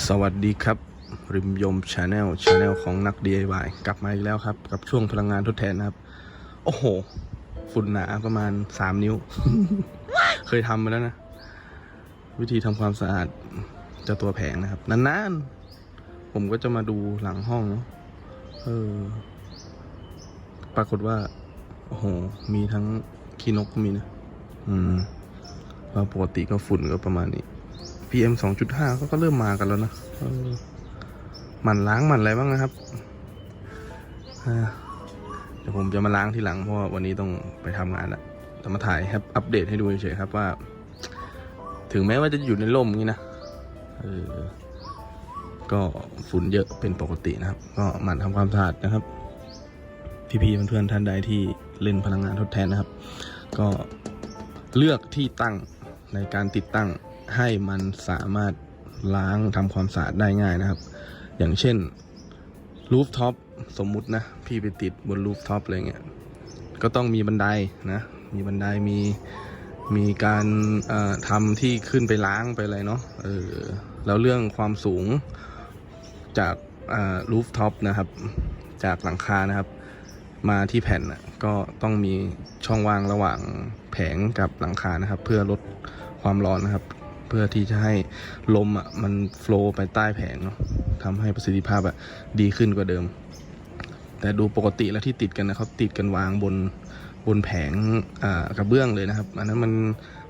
สวัสดีครับ ริมยมชาแนลชาแนลของนัก DIY กลับมาอีกแล้วครับ กับช่วงพลังงานทดแทนนะครับ โอ้โห ฝุ่นหนาประมาณ3นิ้ว เคยทำมาแล้วนะ วิธีทำความสะอาดเจ้าตัวแผงนะครับ นานๆ ผมก็จะมาดูหลังห้องเนาะเออ ปรากฏว่า โอ้โห มีทั้งขี้นกก็มีนะ อืมปกติก็ฝุ่นก็ประมาณนี้ PM 2.5เขาก็เริ่มมากันแล้วนะหมันล้างหมันอะไรบ้างนะครับเดี๋ยวผมจะมาล้างทีหลังเพราะว่าวันนี้ต้องไปทำงานแล้วจะมาถ่ายครับอัปเดตให้ดูเฉยๆครับว่า ถึงแม้ว่าจะอยู่ในร่มนี้นะเออก็ฝุ่นเยอะเป็นปกตินะครับ ก็หมั่นทำความสะอาดนะครับ พี่ๆเพื่อนๆท่านใดที่เล่นพลังงานทดแทนนะครับ ก็เลือกที่ตั้งในการติดตั้ง ให้มันสามารถล้างทำความสะอาดได้ง่ายนะครับ อย่างเช่นรูฟท็อปสมมุตินะ พี่ไปติดบนรูฟท็อปอะไรเงี้ยก็ต้องมีบันไดนะ มีบันไดมีมีการทำที่ขึ้นไปล้างไปอะไรเนาะเออแล้วเรื่องความสูงจากรูฟท็อปนะครับ จากหลังคานะครับ มาที่แผ่นก็ต้องมีช่องว่างระหว่างแผงกับหลังคานะครับ เพื่อลดความร้อนนะครับ พื่อที่จะให้ลมอะมันโฟล์ไปใต้แผงเนาะทำให้ประสิทธิภาพอะดีขึ้นกว่าเดิม แต่ดูปกติแล้วที่ติดกันนะเขาติดกันวางบนบนแผงอ่ากระเบื้องเลยนะครับ อันนั้นมัน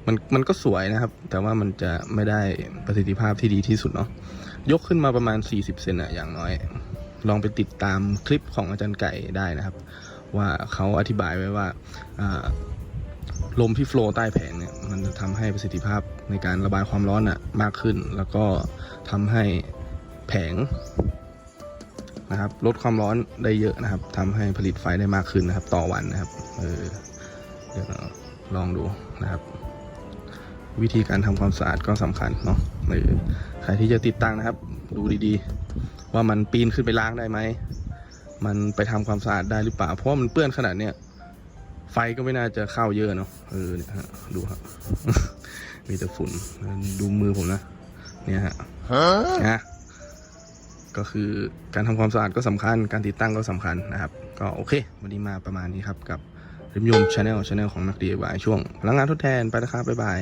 มันมันก็สวยนะครับ แต่ว่ามันจะไม่ได้ประสิทธิภาพที่ดีที่สุดเนาะยกขึ้นมาประมาณ 40 เซนอะอย่างน้อย ลองไปติดตามคลิปของอาจารย์ไก่ได้นะครับ ว่าเขาอธิบายไว้ว่าลมที่โฟล์ใต้แผงเนี่ย มันจะทำให้ประสิทธิภาพในการระบายความร้อนอะมากขึ้น แล้วก็ทำให้แผงนะครับลดความร้อนได้เยอะนะครับทำให้ผลิตไฟได้มากขึ้นนะครับ ต่อวันนะครับเออเดี๋ยวลองดูนะครับ วิธีการทำความสะอาดก็สำคัญเนาะเออใครที่จะติดตั้งนะครับ ดูดีๆ ว่ามันปีนขึ้นไปล้างได้ไหมมันไปทำความสะอาดได้หรือเปล่า เพราะมันเปื้อนขนาดเนี้ย ไฟก็ไม่น่าจะเข้าเยอะเนาะเออเนี่ยฮะดูครับมีแต่ฝุ่นดูมือผมนะเนี่ยฮะนะก็คือการทำความสะอาดก็สำคัญ การติดตั้งก็สำคัญนะครับ ก็โอเค วันนี้มาประมาณนี้ครับกับริมยมชาแนลชาแนลของนัก DIY ช่วงพลังงานทดแทนไปนะครับบ๊ายบาย